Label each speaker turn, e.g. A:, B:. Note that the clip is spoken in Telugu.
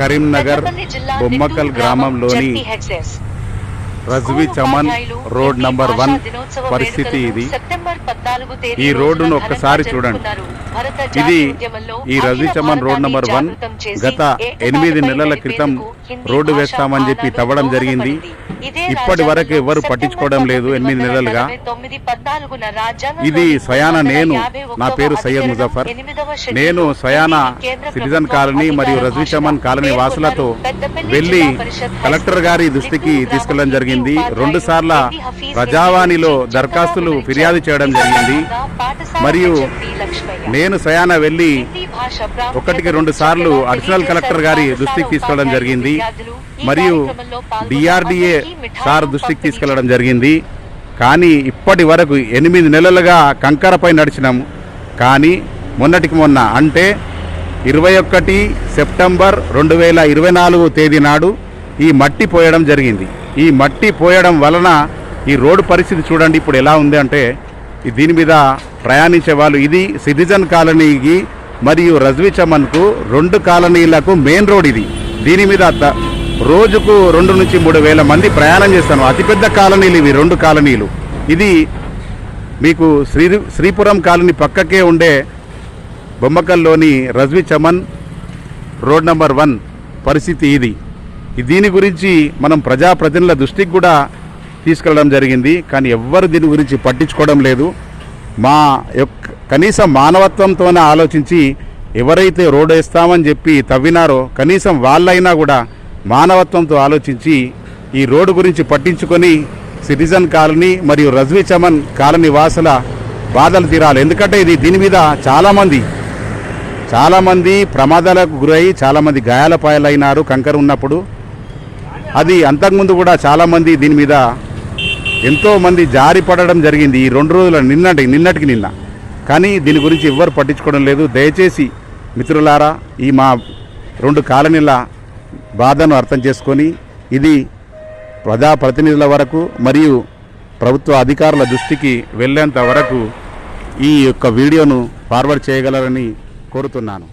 A: కరీంనగర్ బొమ్మకల్ గ్రామంలోని. Razvi Chaman road number one పరిస్థితి ఇది
B: సెప్టెంబర్ 14 తేదీ
A: ఈ రోడ్డును ఒక్కసారి చూడండి. ఇది ఈ
B: Akhila
A: Chaman road number one గత ఎనిమిది నెలల క్రితం రోడ్డు వేస్తామని చెప్పి తవ్వడం జరిగింది. ఇప్పటి వరకు ఎవరు పట్టించుకోవడం లేదు ఎనిమిది నెలలుగా.
B: 1949 14న రాజ్యాంగంలోని
A: ఇది స్వయాన నేను
B: 351వ
A: నా పేరు సయ్యద్ ముజఫర్. నేను స్వయాన సిటిజన్ కాలనీ మరియు
B: భాషగా
A: చమన్ కాలనీ వాసులతో
B: వెళ్ళి
A: కలెక్టర్ గారి దృష్టికి
B: తీసుకెళ్ళడం
A: జరిగింది. రెండు సార్ల ప్రజావాణిలో దరఖాస్తులు ఫిర్యాదు చేయడం జరిగింది. మరియు. నేను స్వయాన
B: ప్రాముఖ్యతను
A: ఒకటికి రెండు సార్లు అడిషనల్ కలెక్టర్ గారి దృష్టికి తీసుకోవడం జరిగింది. మరియు డిఆర్డిఏ సార్ దృష్టికి తీసుకెళ్ళడం జరిగింది. కానీ ఇప్పటి వరకు ఎనిమిది నెలలుగా కంకరపై నడిచినాము కానీ మొన్నటికి మొన్న అంటే ఇరవై ఒకటి సెప్టెంబర్ రెండు వేల ఇరవై నాలుగు తేదీ నాడు ఈ మట్టి పోయడం జరిగింది. ఈ మట్టి పోయడం వలన ఈ రోడ్డు పరిస్థితి చూడండి ఇప్పుడు ఎలా ఉంది అంటే దీని మీద ప్రయాణించే వాళ్ళు ఇది సిటిజన్ కాలనీకి మరియు రజ్వి చమన్కు రెండు కాలనీలకు మెయిన్ రోడ్ ఇది. దీని మీద రోజుకు రెండు నుంచి మూడు వేల మంది ప్రయాణం చేస్తాను అతిపెద్ద కాలనీలు ఇవి రెండు కాలనీలు. ఇది మీకు శ్రీ శ్రీపురం కాలనీ పక్కకే ఉండే బొమ్మకల్లోని Razvi Chaman road number one పరిస్థితి ఇది. దీని గురించి మనం ప్రజాప్రతినిధుల దృష్టికి కూడా తీసుకెళ్ళడం జరిగింది. కానీ ఎవ్వరు దీని గురించి పట్టించుకోవడం లేదు. మా యొక్క కనీసం మానవత్వంతోనే ఆలోచించి ఎవరైతే రోడ్డు వేస్తామని చెప్పి తవ్వినారో కనీసం వాళ్ళైనా కూడా మానవత్వంతో ఆలోచించి ఈ రోడ్డు గురించి పట్టించుకొని సిటిజన్ కాలనీ మరియు రజ్వి చమన్ కాలనీ వాసుల బాధలు తీరాలి. ఎందుకంటే ఇది దీని మీద చాలామంది చాలామంది ప్రమాదాలకు గురై చాలామంది గాయాల పాయలైనారు కంకర ఉన్నప్పుడు. అది అంతకుముందు కూడా చాలామంది దీని మీద ఎంతోమంది జారి పడడం జరిగింది. ఈ రెండు రోజుల నిన్నటి నిన్నటికి నిన్న. కానీ దీని గురించి ఎవ్వరు పట్టించుకోవడం లేదు. దయచేసి మిత్రులారా ఈ మా రెండు కాలనీల బాధను అర్థం చేసుకొని ఇది ప్రజాప్రతినిధుల వరకు మరియు ప్రభుత్వ అధికారుల దృష్టికి వెళ్ళేంత వరకు ఈ యొక్క వీడియోను ఫార్వర్డ్ చేయగలరని కోరుతున్నాను.